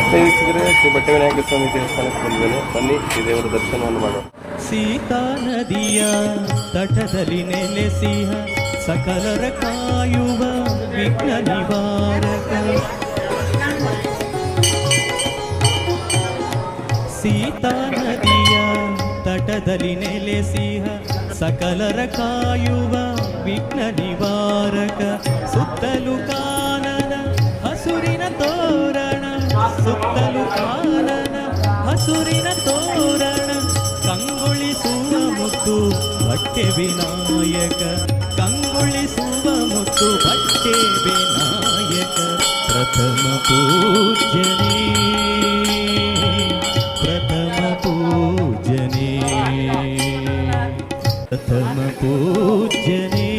ಆತ್ಮೀಯ ವೀಕ್ಷಕರೇ, ಶ್ರೀ ಬಟ್ಟೆ ವಿನಾಯಕ ಸ್ವಾಮಿ ದೇವಸ್ಥಾನಕ್ಕೆ ಬಂದಿದ್ದೇನೆ. ಬನ್ನಿ, ಶ್ರೀ ದೇವರ ದರ್ಶನವನ್ನು ಮಾಡೋಣ. ಸೀತಾ ನದಿಯ ತಟದಲ್ಲಿ ನೆಲೆಸಿಹ ಸಕಲರ ಕಾಯುವ ವಿಘ್ನ ನಿವಾರಕ. ಸೀತಾ ನದಿಯ ತಟದಲ್ಲಿ ನೆಲೆಸಿಹ ಸಕಲರ ಕಾಯುವ ವಿಘ್ನ ನಿವಾರಕ. ಸುತ್ತಲೂ ಸುತ್ತಲು ಕಾರಣ ಹಸುರಿನ ತೋರಣ ಕಂಗೊಳಿಸುವ ಮುತ್ತು ಬಟ್ಟೆ ವಿನಾಯಕ ಕಂಗೊಳಿಸುವ ಮುತ್ತು ಬಟ್ಟೆ ವಿನಾಯಕ ಪ್ರಥಮ ಪೂಜನೆ ಪ್ರಥಮ ಪೂಜನೆ ಪ್ರಥಮ ಪೂಜನೆ